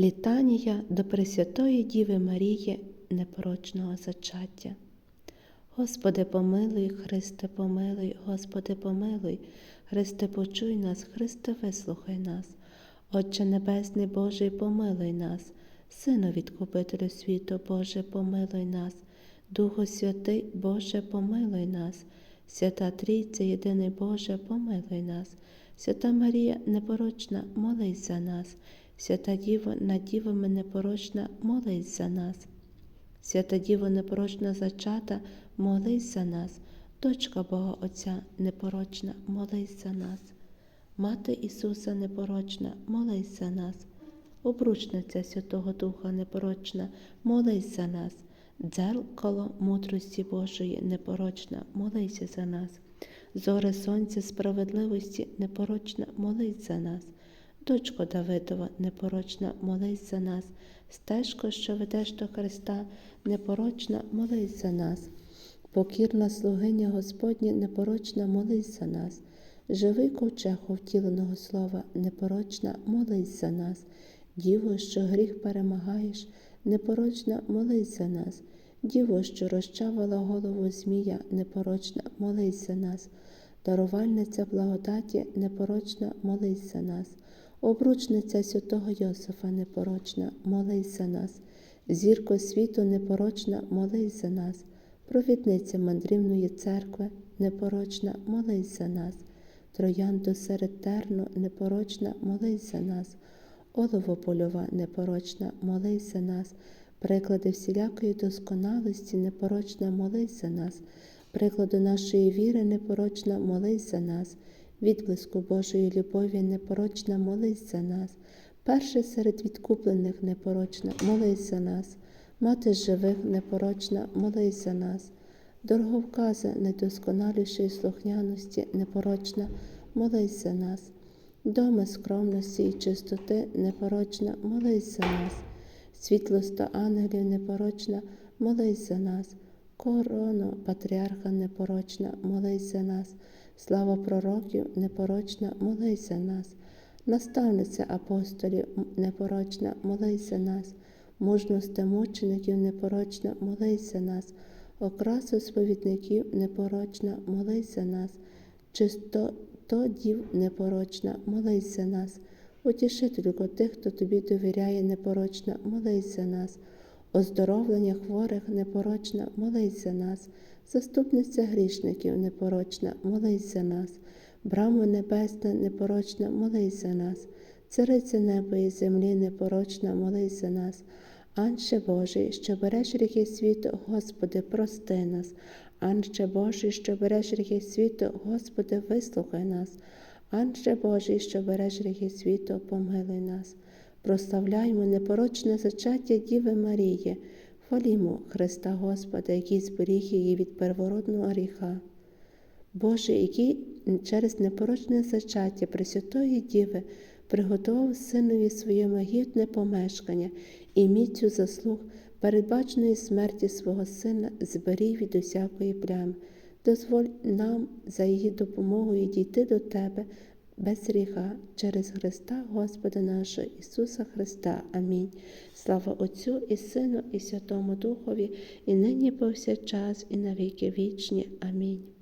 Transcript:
Літанія до Пресвятої Діви Марії непорочного зачаття. Господи, помилуй, Христе, помилуй, Господи, помилуй, Христе, почуй нас, Христе, вислухай нас. Отче Небесний Божий, помилуй нас, Сину Відкупителю світу, Боже, помилуй нас, Духу Святий, Боже, помилуй нас, Свята Трійця, єдиний Боже, помилуй нас, Свята Марія непорочна, молись за нас, Свята Діво, над дівами непорочна, молись за нас. Свята Діво непорочна зачата, молись за нас, дочка Бога Отця непорочна, молись за нас. Мати Ісуса непорочна, молись за нас. Обручниця Святого Духа непорочна, молись за нас. Дзеркало мудрості Божої непорочна, молися за нас. Зоре Сонця справедливості непорочна, молись за нас. Дочко Давидова, непорочна, молись за нас. Стежко, що ведеш до Христа, непорочна, молись за нас. Покірна слугиня Господня, непорочна, молись за нас. Живий ковчег втіленого слова, непорочна, молись за нас. Діво, що гріх перемагаєш, непорочна, молись за нас. Діво, що розчавила голову Змія, непорочна, молись за нас. Дарувальниця благодаті, непорочна, молись за нас. Обручниця святого Йосифа непорочна, молись за нас. Зірко світу непорочна, молись за нас. Провідниця мандрівної церкви, непорочна, молись за нас. Троянду серед терну, непорочна, молись за нас. Олово польова, непорочна, молись за нас. Приклади всілякої досконалості, непорочна, молись за нас. Прикладу нашої віри, непорочна, молись за нас. Відблиску Божої любові, непорочна, молись за нас. Перше серед відкуплених непорочна, молись за нас. Мати живих, непорочна, молись за нас. Дороговказа найдосконалішої слухняності, непорочна, молись за нас. Дома скромності і чистоти, непорочна, молись за нас. Світлоста ангелів непорочна, молись за нас. Корону патріарха непорочна, молись за нас. Слава пророків непорочна, молись за нас. Наставниця апостолів непорочна, молись за нас. Мужності мучеників непорочна, молись за нас. Окрасу сповідників непорочна, молись за нас. Чисто дів непорочна, молись за нас. Утішителько тих, хто тобі довіряє непорочна, молись за нас. Оздоровлення хворих непорочна, молись за нас. Заступниця грішників непорочна, молись за нас. Брама небесна, непорочна, молись за нас. Цариця неба і землі непорочна, молись за нас. Анче Божий, що береш гріхи світу, Господи, прости нас. Анче Божий, що береш гріхи світу, Господи, вислухай нас. Анче Божий, що береш гріхи світу, помилуй нас. Прославляймо непорочне зачаття Діви Марії, хвалімо Христа Господа, який зберіг її від первородного гріха. Боже, який через непорочне зачаття Пресвятої Діви приготував синові своєму гідне помешкання і міцю заслуг передбаченої смерті свого сина зберіг від усякої плями. Дозволь нам за її допомогою дійти до Тебе без гріха через Христа Господа нашого Ісуса Христа. Амінь. Слава Отцю і Сину, і Святому Духові, і нині повсякчас, і на віки вічні. Амінь.